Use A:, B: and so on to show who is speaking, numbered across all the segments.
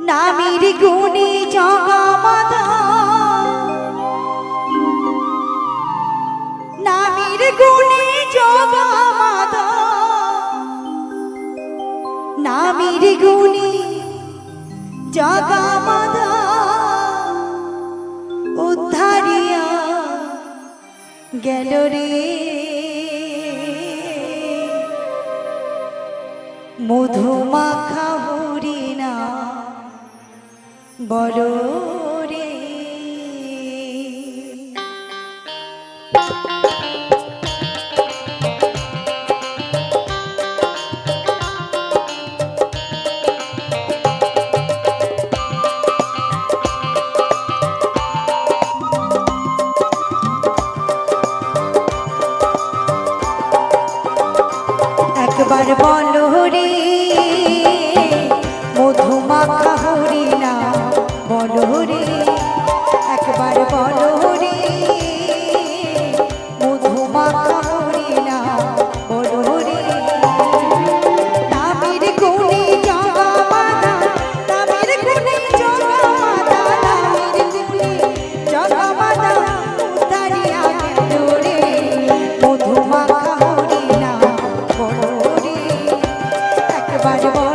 A: নামের গুণে জগমাতা। নামের গুণে জগমাতা। নামের গুণে জগমাতা। উদ্ধারিয়া গেল রে। মধুমাখা হরিণ বড় পারবো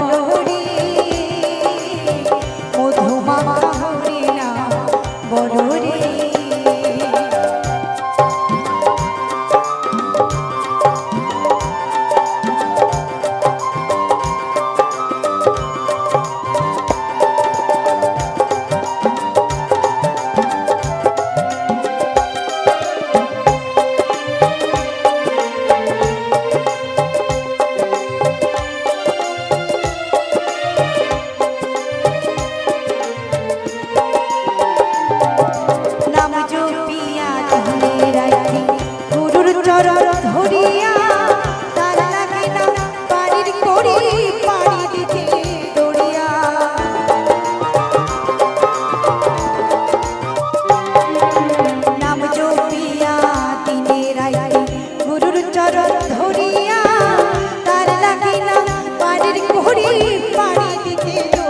A: পারি দিতে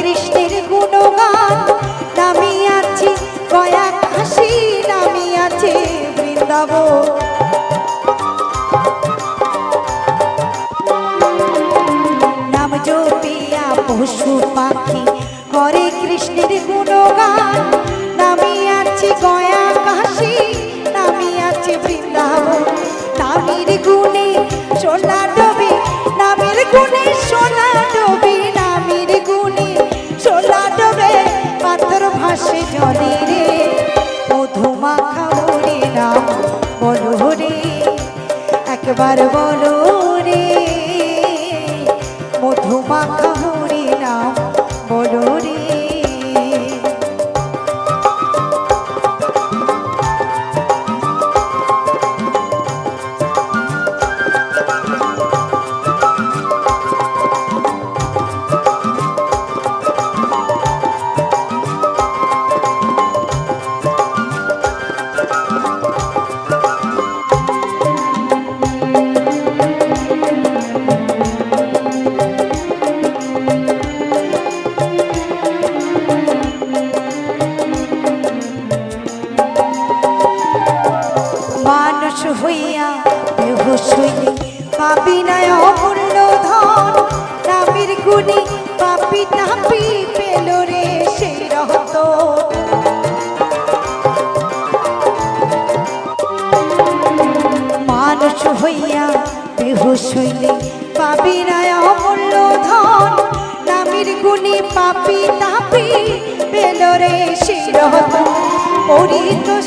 A: কৃষ্ণের গুণগান। নামি নামি নাম জপিয়া পশু পাখি হরে কৃষ্ণের গুণগান। নামি আছি গয়া একবার বলো রে মধুমাখা হইয়া বেহুশ হইলে পাবি রায় অমূল্য ধন। নামির গুণী পাপি তাপি, পেল রে শিরহ পরিতোষ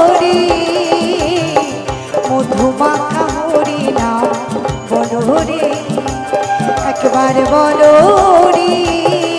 A: রে মধুমাখা হরি নাম বলো রে একবার বলো রে